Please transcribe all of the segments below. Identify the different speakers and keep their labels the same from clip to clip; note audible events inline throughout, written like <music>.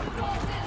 Speaker 1: Forces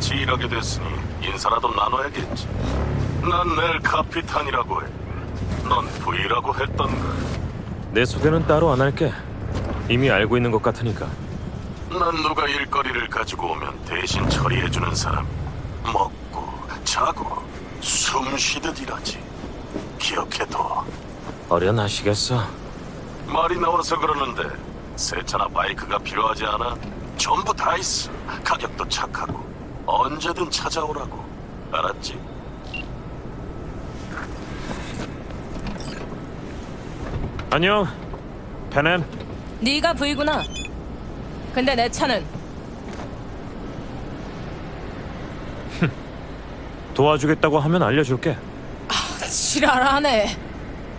Speaker 1: 같이 일하게 됐으니 인사라도 나눠야겠지. 난 넬 카피탄이라고 해. 넌 V라고 했던가.
Speaker 2: 내 소개는 따로 안 할게. 이미 알고 있는 것 같으니까.
Speaker 1: 난 누가 일거리를 가지고 오면 대신 처리해주는 사람. 먹고 자고 숨 쉬듯 일하지. 기억해둬.
Speaker 2: 어련하시겠어.
Speaker 1: 말이 나와서 그러는데 새 차나 바이크가 필요하지 않아? 전부 다 있어. 가격도 착하고 언제든 찾아오라고. 알았지?
Speaker 2: 안녕, 페넴.
Speaker 3: 네가 V구나. 근데 내 차는 <laughs>
Speaker 2: 도와주겠다고 하면 알려줄게.
Speaker 3: 지랄하네.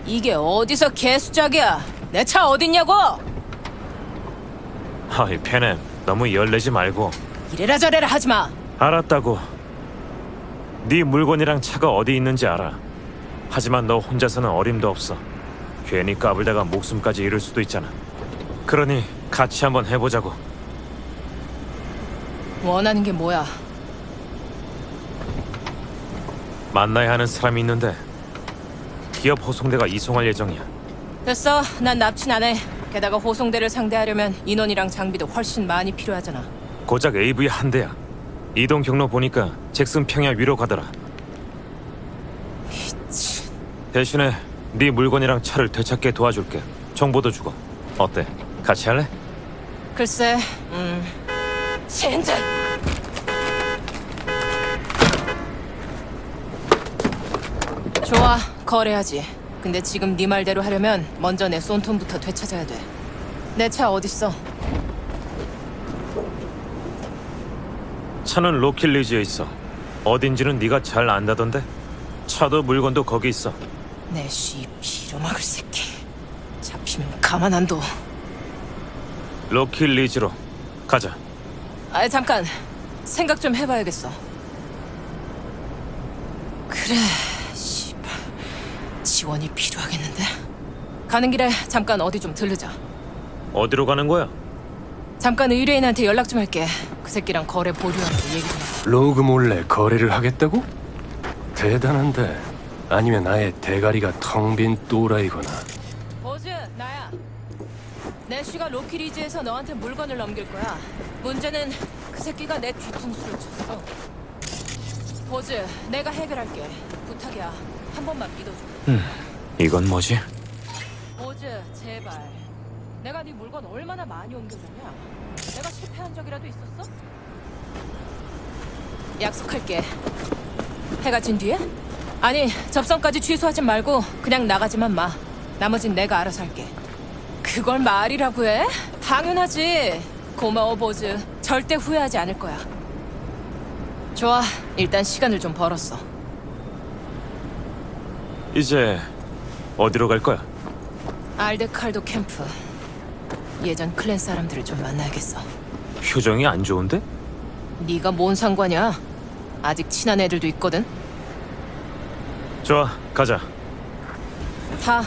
Speaker 3: 이게 어디서 개수작이야? 내 차 어딨냐고?
Speaker 2: 하이, 페넴. 너무 열내지 말고.
Speaker 3: 이래라 저래라 하지 마.
Speaker 2: 알았다고. 네 물건이랑 차가 어디 있는지 알아. 하지만 너 혼자서는 어림도 없어. 괜히 까불다가 목숨까지 잃을 수도 있잖아. 그러니 같이 한번 해보자고.
Speaker 3: 원하는 게 뭐야?
Speaker 2: 만나야 하는 사람이 있는데 기업 호송대가 이송할 예정이야.
Speaker 3: 됐어. 난 납치 안 해. 게다가 호송대를 상대하려면 인원이랑 장비도 훨씬 많이 필요하잖아.
Speaker 2: 고작 AV 한 대야. 이동 경로 보니까 잭슨 평야 위로 가더라. 대신에 네 물건이랑 차를 되찾게 도와줄게. 정보도 주고. 어때? 같이 할래?
Speaker 3: 글쎄, 음, 진짜. 좋아, 거래하지. 근데 지금 네 말대로 하려면 먼저 내 쏜톤부터 되찾아야 돼. 내 차 어딨어?
Speaker 2: 차는 로킬리지에 있어. 어딘지는 네가 잘 안다던데. 차도 물건도 거기 있어.
Speaker 3: 내씨 빌어먹을 새끼. 잡히면 가만 안 둬.
Speaker 2: 로킬리지로 가자.
Speaker 3: 아 잠깐 생각 좀 해봐야겠어. 그래, 씨발 지원이 필요하겠는데. 가는 길에 잠깐 어디 좀 들르자.
Speaker 2: 어디로 가는 거야?
Speaker 3: 잠깐 의뢰인한테 연락 좀 할게. 그 새끼랑 거래 보류하는 거 얘기 좀 해.
Speaker 4: 로그 몰래 거래를 하겠다고? 대단한데 아니면 아예 대가리가 텅 빈 또라이거나
Speaker 3: 버즈 나야. 내쉬가 로키리즈에서 너한테 물건을 넘길 거야. 문제는 그 새끼가 내 뒤통수를 쳤어. 버즈, 내가 해결할게. 부탁이야. 한 번만 믿어줘.
Speaker 2: 이건 뭐지?
Speaker 3: 버즈, 제발. 내가 네 물건 얼마나 많이 옮겨줬냐? 내가 실패한 적이라도 있었어? 약속할게. 해가 진 뒤에? 아니, 접선까지 취소하지 말고 그냥 나가지만 마. 나머진 내가 알아서 할게. 그걸 말이라고 해? 당연하지. 고마워, 보즈. 절대 후회하지 않을 거야. 좋아, 일단 시간을 좀 벌었어.
Speaker 2: 이제 어디로 갈 거야?
Speaker 3: 알데칼도 캠프. 예전 클랜 사람들을 좀 만나야겠어.
Speaker 2: 표정이 안 좋은데?
Speaker 3: 네가 뭔 상관이야? 아직 친한 애들도 있거든.
Speaker 2: 좋아, 가자.
Speaker 3: 다.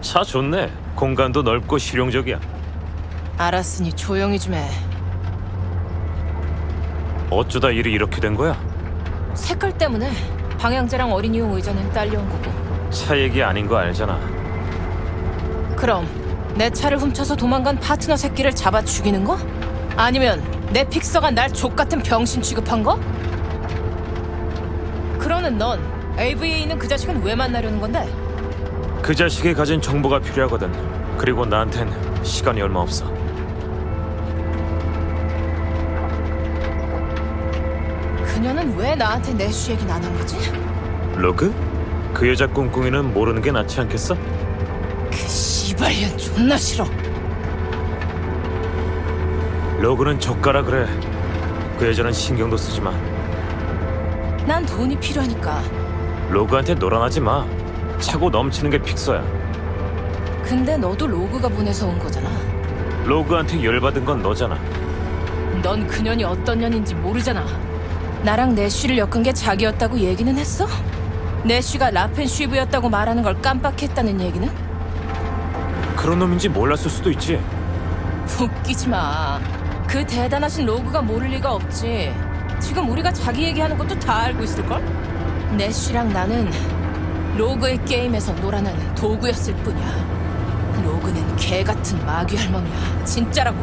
Speaker 2: 차 좋네. 공간도 넓고 실용적이야.
Speaker 3: 알았으니 조용히 좀 해.
Speaker 2: 어쩌다 일이 이렇게 된 거야?
Speaker 3: 색깔 때문에 방향제랑 어린이용 의자는 딸려온 거고.
Speaker 2: 차 얘기 아닌 거 알잖아.
Speaker 3: 그럼 내 차를 훔쳐서 도망간 파트너 새끼를 잡아 죽이는 거? 아니면 내 픽서가 날 족같은 병신 취급한 거? 그러는 넌 AV에 있는 그 자식은 왜 만나려는 건데?
Speaker 2: 그 자식이 가진 정보가 필요하거든. 그리고 나한텐 시간이 얼마 없어.
Speaker 3: 그녀는 왜 나한테 내쉬 얘기는 안 한 거지?
Speaker 2: 로그? 그 여자 꿍꿍이는 모르는 게 낫지 않겠어?
Speaker 3: 그 씨발년 존나 싫어.
Speaker 2: 로그는 젓가라 그래. 그 여자는 신경도 쓰지 마.
Speaker 3: 난 돈이 필요하니까.
Speaker 2: 로그한테 놀아나지 마. 차고 넘치는 게 픽서야.
Speaker 3: 근데 너도 로그가 보내서 온 거잖아.
Speaker 2: 로그한테 열받은 건 너잖아.
Speaker 3: 넌 그년이 어떤 년인지 모르잖아. 나랑 내쉬를 엮은 게 자기였다고 얘기는 했어? 내쉬가 라펜쉬브였다고 말하는 걸 깜빡했다는 얘기는?
Speaker 2: 그런 놈인지 몰랐을 수도 있지.
Speaker 3: 웃기지 마. 그 대단하신 로그가 모를 리가 없지. 지금 우리가 자기 얘기하는 것도 다 알고 있을걸? 내쉬랑 나는 로그의 게임에서 놀아나는 도구였을 뿐이야. 로그는 개 같은 마귀 할멈이야. 진짜라고.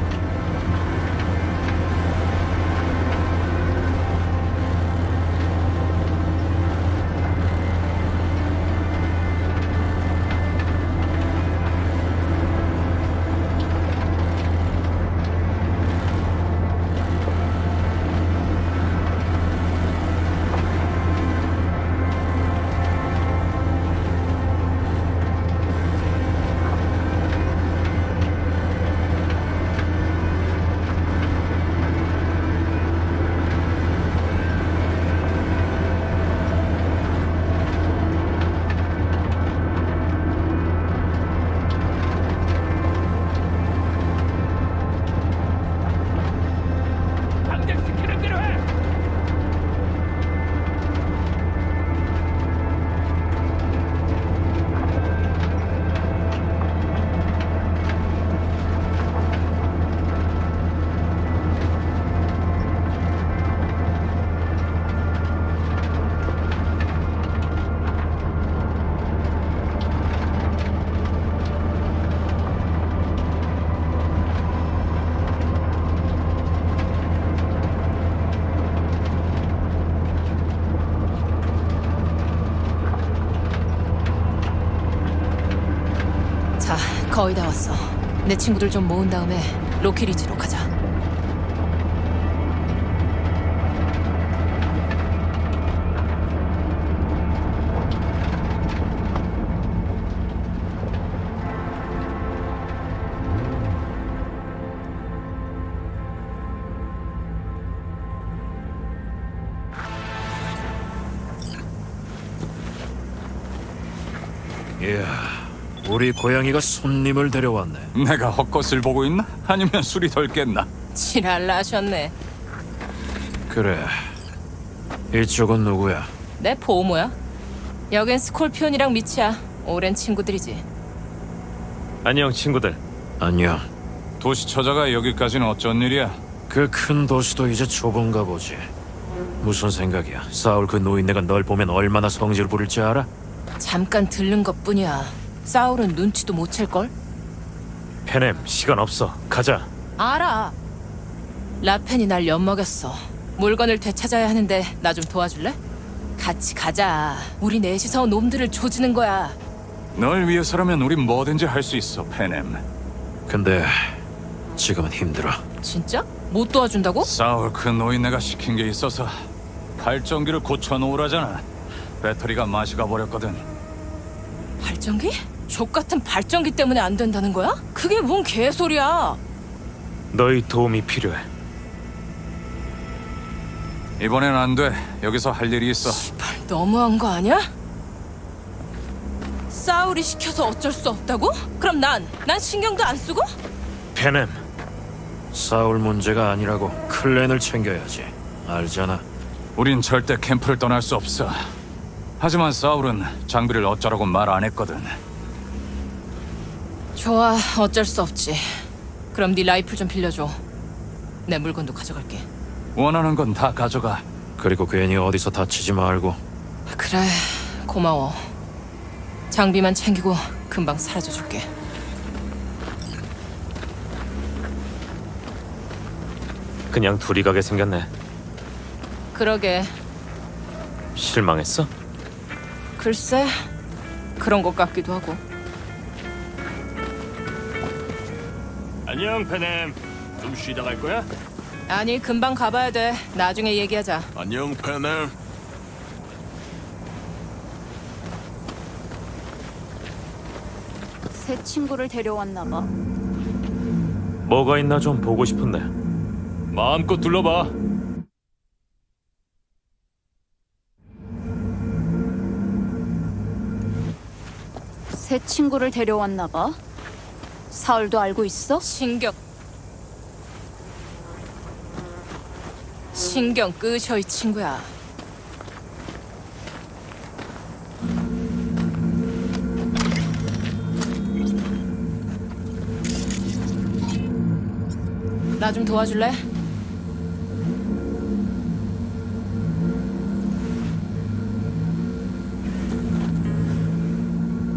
Speaker 3: 거의 다 왔어. 내 친구들 좀 모은 다음에 로키리지로 가자.
Speaker 5: 우리 고양이가 손님을 데려왔네.
Speaker 6: 내가 헛것을 보고 있나? 아니면 술이 덜 깼나?
Speaker 3: 지랄라 하셨네.
Speaker 5: 그래. 이쪽은 누구야?
Speaker 3: 내 보모야. 여긴 스콜피온이랑 미치야. 오랜 친구들이지.
Speaker 2: 안녕 친구들.
Speaker 5: 안녕.
Speaker 6: 도시 처자가 여기까지는 어쩐 일이야?
Speaker 5: 그 큰 도시도 이제 좁은가 보지. 무슨 생각이야? 사울 그 노인네가 널 보면 얼마나 성질 부릴지 알아?
Speaker 3: 잠깐 들른 것뿐이야. 사울은 눈치도 못 챌걸?
Speaker 2: 페넴 시간 없어. 가자.
Speaker 3: 알아. 라펜이 날 엿먹였어. 물건을 되찾아야 하는데 나 좀 도와줄래? 같이 가자. 우리 넷이서 놈들을 조지는 거야.
Speaker 6: 널 위해서라면 우린 뭐든지 할 수 있어, 페넴.
Speaker 5: 근데 지금은 힘들어.
Speaker 3: 진짜? 못 도와준다고?
Speaker 6: 사울 그 노인네가 시킨 게 있어서 발전기를 고쳐놓으라잖아. 배터리가 맛이 가버렸거든.
Speaker 3: 발전기? 족 같은 발전기 때문에 안 된다는 거야? 그게 뭔 개소리야?
Speaker 2: 너희 도움이 필요해.
Speaker 6: 이번엔 안 돼. 여기서 할 일이 있어.
Speaker 3: 발 너무한 거 아니야? 사울이 시켜서 어쩔 수 없다고? 그럼 난, 난 신경도 안 쓰고?
Speaker 2: 페넴
Speaker 5: 사울 문제가 아니라고 클랜을 챙겨야지. 알잖아.
Speaker 6: 우린 절대 캠프를 떠날 수 없어. 하지만 사울은 장비를 어쩌라고 말 안 했거든.
Speaker 3: 좋아, 어쩔 수 없지. 그럼 네 라이플 좀 빌려줘. 내 물건도 가져갈게.
Speaker 6: 원하는 건 다 가져가.
Speaker 5: 그리고 괜히 어디서 다치지 말고.
Speaker 3: 그래, 고마워. 장비만 챙기고 금방 사라져 줄게.
Speaker 2: 그냥 둘이 가게 생겼네.
Speaker 3: 그러게,
Speaker 2: 실망했어?
Speaker 3: 글쎄, 그런 것 같기도 하고.
Speaker 2: 안녕 페넴. 좀 쉬다 갈 거야?
Speaker 3: 아니, 금방 가봐야 돼. 나중에 얘기하자.
Speaker 1: 안녕 페넴.
Speaker 7: 새 친구를 데려왔나 봐.
Speaker 2: 뭐가 있나 좀 보고 싶은데.
Speaker 6: 마음껏 둘러봐.
Speaker 7: 새 친구를 데려왔나 봐. 사울도 알고 있어?
Speaker 3: 신경. 신경 끄셔, 이 친구야. 나 좀 도와줄래?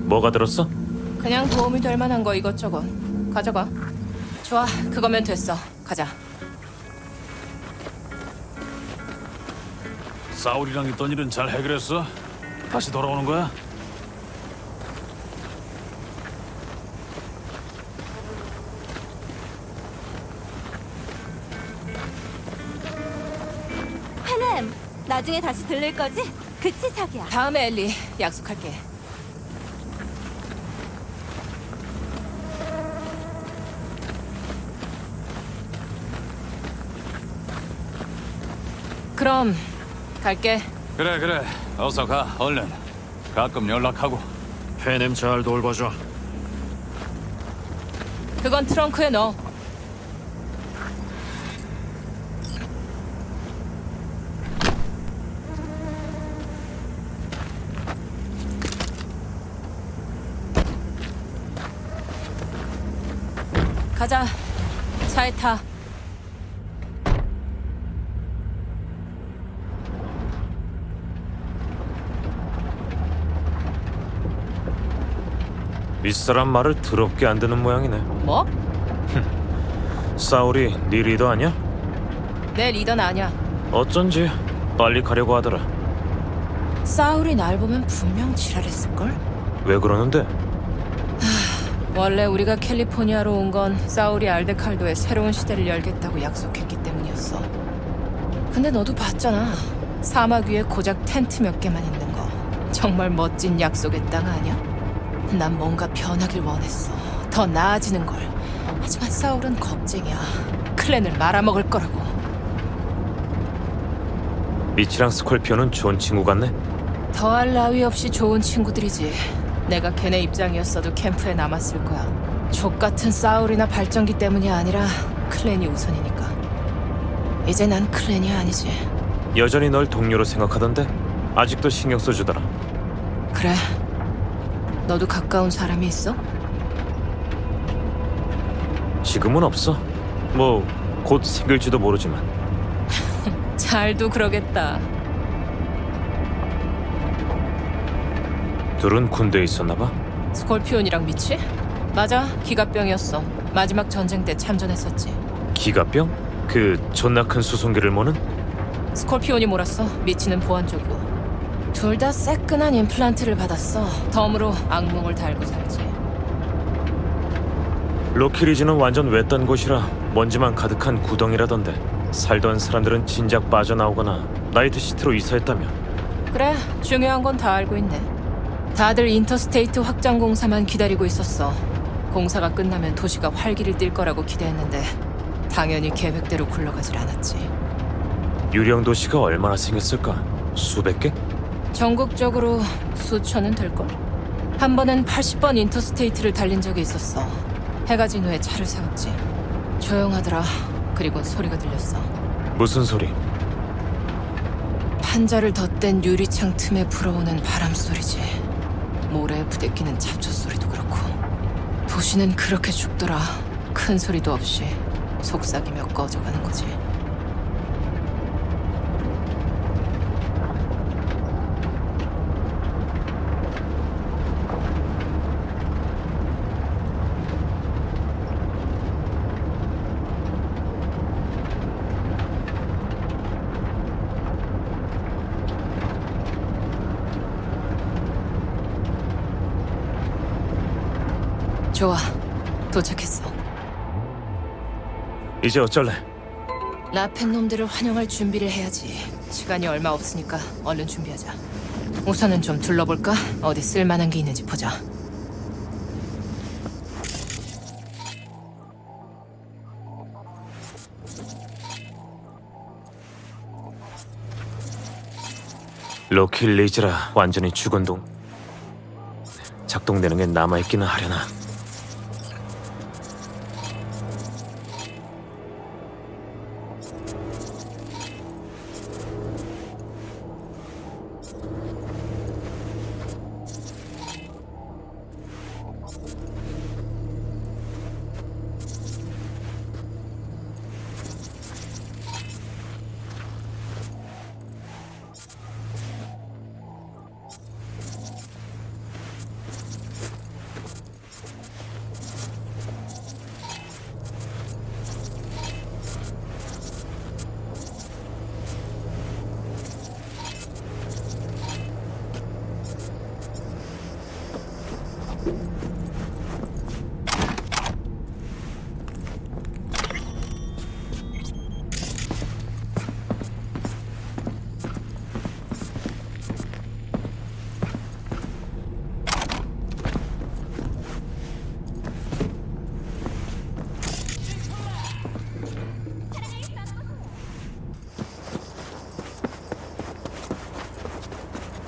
Speaker 2: 뭐가 들었어?
Speaker 3: 그냥 도움이 될 만한 거 이것저것 가져가. 좋아, 그거면 됐어. 가자.
Speaker 5: 사울이랑 있던 일은 잘 해결했어? 다시 돌아오는 거야?
Speaker 7: 페넴, 나중에 다시 들릴 거지? 그치 자기야.
Speaker 3: 다음에 엘리 약속할게. 그럼 갈게.
Speaker 6: 그래 그래. 어서 가. 얼른. 가끔 연락하고.
Speaker 5: 페넴 잘 돌봐줘.
Speaker 3: 그건 트렁크에 넣어. 가자. 차에 타.
Speaker 2: 윗사람 말을 더럽게 안 듣는 모양이네.
Speaker 3: 뭐? <laughs>
Speaker 2: 사울이 네 리더 아니야?
Speaker 3: 내 리더는 아니야.
Speaker 2: 어쩐지 빨리 가려고 하더라.
Speaker 3: 사울이 날 보면 분명 지랄했을걸?
Speaker 2: 왜 그러는데?
Speaker 3: 원래 우리가 캘리포니아로 온 건 사우리 알데칼도의 새로운 시대를 열겠다고 약속했기 때문이었어. 근데 너도 봤잖아. 사막 위에 고작 텐트 몇 개만 있는 거. 정말 멋진 약속의 땅 아니야? 난 뭔가 변하길 원했어. 더 나아지는 걸. 하지만 사울은 겁쟁이야. 클랜을 말아먹을 거라고.
Speaker 2: 미치랑 스콜피오는 좋은 친구 같네.
Speaker 3: 더할 나위 없이 좋은 친구들이지. 내가 걔네 입장이었어도 캠프에 남았을 거야. 족 같은 사울이나 발전기 때문이 아니라 클랜이 우선이니까. 이제 난 클랜이 아니지.
Speaker 2: 여전히 널 동료로 생각하던데 아직도 신경 써주더라.
Speaker 3: 그래. 너도 가까운 사람이 있어?
Speaker 2: 지금은 없어. 뭐 곧 생길지도 모르지만 <laughs>
Speaker 3: 잘도 그러겠다.
Speaker 2: 둘은 군대에 있었나 봐.
Speaker 3: 스콜피온이랑 미치? 맞아. 기갑병이었어. 마지막 전쟁 때 참전했었지.
Speaker 2: 기갑병? 그 존나 큰 수송기를 모는?
Speaker 3: 스콜피온이 몰았어. 미치는 보안 쪽이고. 둘 다 새끈한 임플란트를 받았어. 덤으로 악몽을 달고 살지.
Speaker 2: 로키리지는 완전 외딴 곳이라 먼지만 가득한 구덩이라던데 살던 사람들은 진작 빠져나오거나 나이트 시티로 이사했다며
Speaker 3: 그래, 중요한 건 다 알고 있네. 다들 인터스테이트 확장 공사만 기다리고 있었어. 공사가 끝나면 도시가 활기를 띨 거라고 기대했는데 당연히 계획대로 굴러가질 않았지.
Speaker 2: 유령 도시가 얼마나 생겼을까? 수백 개?
Speaker 3: 전국적으로 수천은 될걸? 한 번은 80번 인터스테이트를 달린 적이 있었어. 해가 진 후에 차를 세웠지. 조용하더라. 그리고 소리가 들렸어.
Speaker 2: 무슨 소리?
Speaker 3: 판자를 덧댄 유리창 틈에 불어오는 바람 소리지. 모래에 부대끼는 잡초 소리도 그렇고. 도시는 그렇게 죽더라. 큰 소리도 없이 속삭이며 꺼져가는 거지. 좋아. 도착했어.
Speaker 2: 이제 어쩔래?
Speaker 3: 라펜 놈들을 환영할 준비를 해야지. 시간이 얼마 없으니까 얼른 준비하자. 우선은 좀 둘러볼까? 어디 쓸만한 게 있는지 보자.
Speaker 2: 로킬 리즈라 완전히 죽은 동 작동되는 게 남아있기는 하려나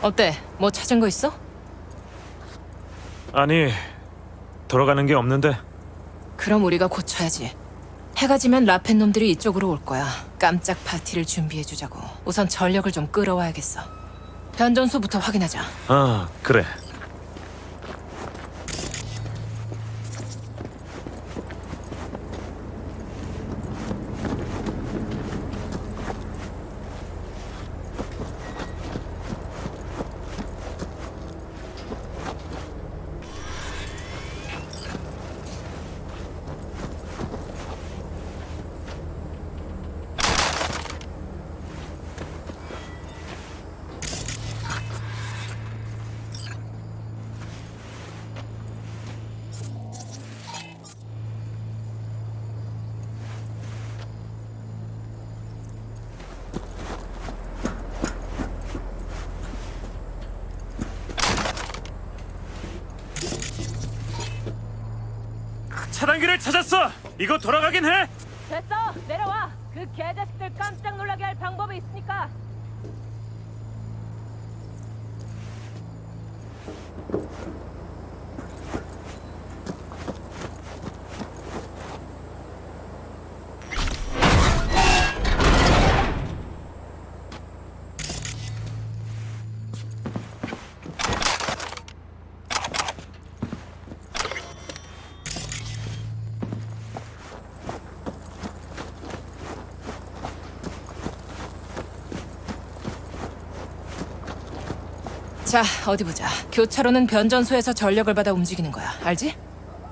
Speaker 3: 어때? 뭐 찾은 거 있어?
Speaker 2: 아니 돌아가는 게 없는데
Speaker 3: 그럼 우리가 고쳐야지. 해가 지면 라펜 놈들이 이쪽으로 올 거야. 깜짝 파티를 준비해 주자고. 우선 전력을 좀 끌어와야겠어. 변전소부터 확인하자.
Speaker 2: 아 그래 차단기를 찾았어. 이거 돌아가긴 해.
Speaker 3: 됐어 내려와 그 개자식들 깜짝 놀라게 할 방법이 있으니까 자 어디 보자 교차로는 변전소에서 전력을 받아 움직이는 거야 알지?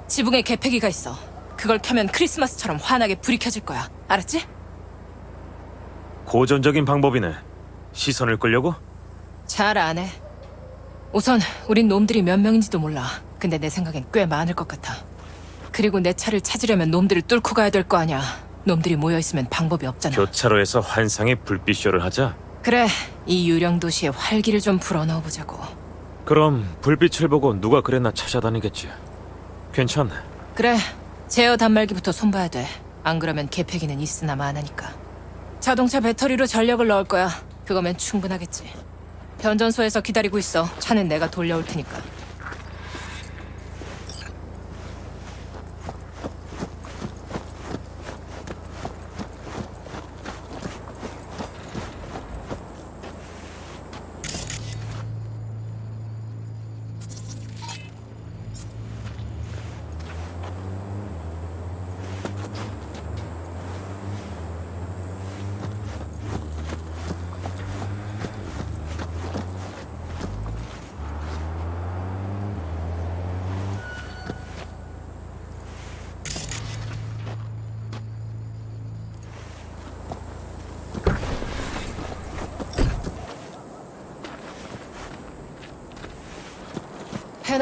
Speaker 3: 지붕에 개폐기가 있어 그걸 켜면 크리스마스처럼 환하게 불이 켜질 거야 알았지?
Speaker 2: 고전적인 방법이네. 시선을 끌려고?
Speaker 3: 잘 안 해. 우선 우린 놈들이 몇 명인지도 몰라. 근데 내 생각엔 꽤 많을 것 같아. 그리고 내 차를 찾으려면 놈들을 뚫고 가야 될 거 아니야. 놈들이 모여 있으면 방법이 없잖아.
Speaker 2: 교차로에서 환상의 불빛쇼를 하자.
Speaker 3: 그래, 이 유령 도시에 활기를 좀 불어넣어 보자고.
Speaker 2: 그럼 불빛을 보고 누가 그랬나 찾아다니겠지. 괜찮네.
Speaker 3: 그래, 제어 단말기부터 손봐야 돼. 안 그러면 개폐기는 있으나 마나니까. 자동차 배터리로 전력을 넣을 거야. 그거면 충분하겠지. 변전소에서 기다리고 있어. 차는 내가 돌려올 테니까.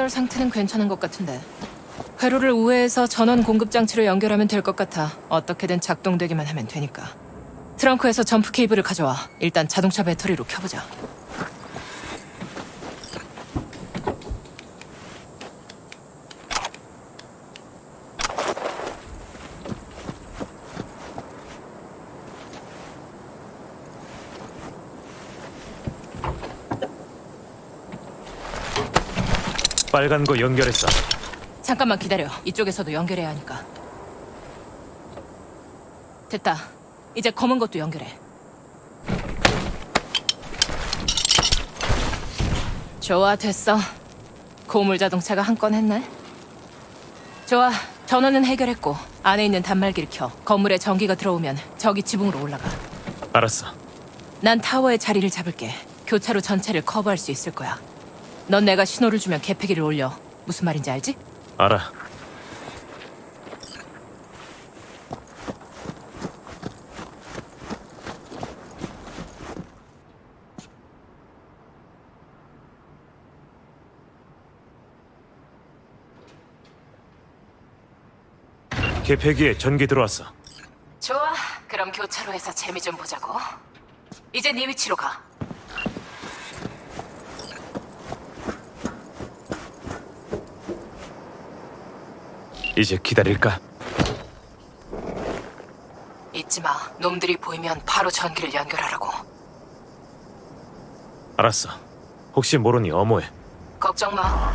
Speaker 3: 패널 상태는 괜찮은 것 같은데. 회로를 우회해서 전원 공급 장치로 연결하면 될 것 같아. 어떻게든 작동되기만 하면 되니까. 트렁크에서 점프 케이블을 가져와. 일단 자동차 배터리로 켜보자.
Speaker 2: 빨간 거 연결했어.
Speaker 3: 잠깐만 기다려. 이쪽에서도 연결해야 하니까. 됐다. 이제 검은 것도 연결해. 좋아, 됐어. 고물 자동차가 한 건 했네. 좋아, 전원은 해결했고 안에 있는 단말기를 켜. 건물에 전기가 들어오면 저기 지붕으로 올라가.
Speaker 2: 알았어.
Speaker 3: 난 타워의 자리를 잡을게. 교차로 전체를 커버할 수 있을 거야. 넌 내가 신호를 주면 개폐기를 올려. 무슨 말인지 알지?
Speaker 2: 알아. 개폐기에 전기 들어왔어.
Speaker 3: 좋아. 그럼 교차로에서 재미 좀 보자고. 이제 네 위치로 가.
Speaker 2: 이제 기다릴까?
Speaker 3: 잊지 마. 놈들이 보이면 바로 전기를 연결하라고.
Speaker 2: 알았어. 혹시 모르니 어모해.
Speaker 3: 걱정 마.